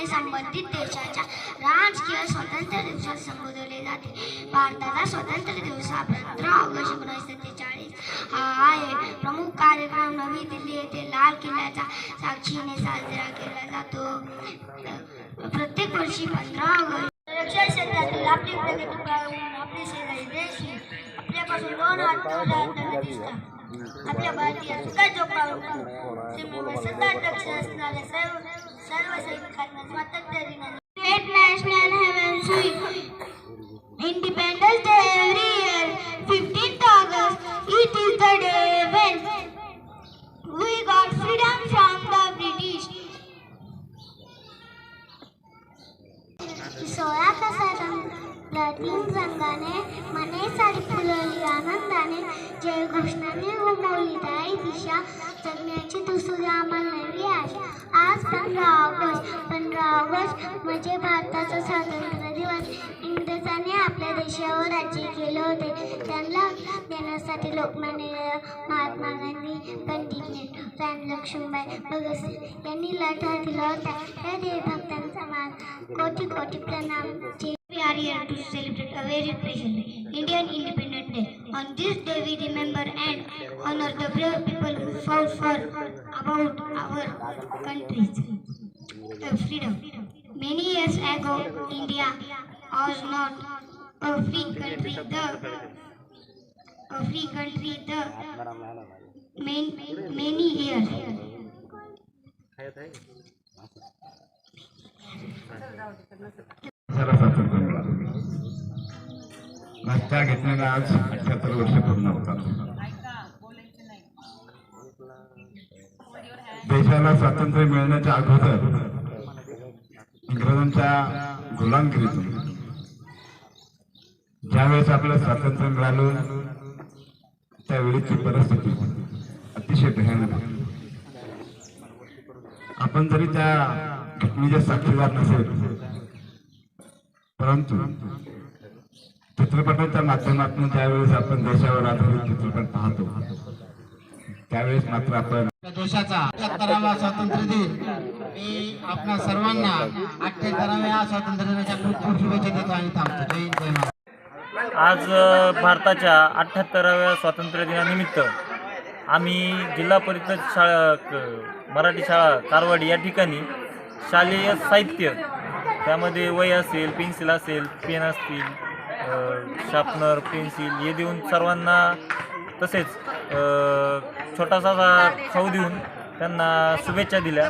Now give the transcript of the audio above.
दिवसाने संबंधित देशाच्या राजकीय स्वातंत्र्य दिवसात संबोधले जाते. भारताचा स्वातंत्र्य दिवस हा पंधरा ऑगस्ट एकोणीसशे त्रेचाळीस हा आहे. प्रमुख कार्यक्रम नवी दिल्ली येथे लाल किल्ल्याच्या साक्षीने साजरा केला जातो. प्रत्येक वर्षी पंधरा ऑगस्ट रक्षा क्षेत्रातील आपली प्रगती पाहून आपले शेजारी देश आपल्यापासून दोन दिसतात. आपल्या भारतीय सुद्धा जोपावून सीमेवर असणाऱ्या सर्व सर्व सैनिकांना स्वातंत्र्य दिनाने Great national heaven sweep Independence Day every year 15th August it is the day when we got freedom from the British सोळा तासाला तीन आनंदाने जय घोषणाने दाई दिशा. जगण्याची दुसरी आम्हाला नवी आशा आज पंधरा ऑगस्ट पंधरा ऑगस्ट म्हणजे भारताचा स्वातंत्र्य दिवस. इंग्रजांनी आपल्या देशावर राज्य केले होते. त्यांना देण्यासाठी लोकमान्य महात्मा गांधी पंडित नेहरू राणी लक्ष्मीबाई भगतसिंग यांनी लढा दिला होता. त्या देशभक्तांचा मान कोटी कोटी प्रणाम. We are here to celebrate a very special Indian Independence Day. On this day we remember and honor the brave people who fought for about our country's freedom. Many years ago, India was not a free country. The a free country the main, many years. The राष्ट्र घेतलेला आज अठ्याहत्तर वर्ष पूर्ण होतात. देशाला स्वातंत्र्य मिळण्याच्या अगोदर इंग्रजांच्या गुलामगिरीतून ज्यावेळेस आपलं स्वातंत्र्य मिळालं त्यावेळीची परिस्थिती अतिशय भयानक आपण जरी त्या घटनेच्या साक्षीदार नसेल परंतु चित्रपटाच्या माध्यमातून ज्यावेळेस आपण देशावर आधारित चित्रपट पाहतो. त्यावेळेस मात्र आपण देशाचा अठ्याहत्तरावा स्वातंत्र्य दिन. मी आपल्या सर्वांना अठ्याहत्तराव्या स्वातंत्र्य दिनाच्या खूप खूप शुभेच्छा देतो आणि थांबतो. जय हिंद जय महाराष्ट्र. आज भारताच्या अठ्ठ्याहत्तराव्या स्वातंत्र्य दिनानिमित्त आम्ही जिल्हा परिषद शाळा मराठी शाळा कारवाडी या ठिकाणी शालेय साहित्य त्यामध्ये वही असेल पेन्सिल असेल पेन असतील शार्पनर पेन्सिल हे देऊन सर्वांना तसेच छोटासा खाऊ देऊन त्यांना शुभेच्छा दिल्या.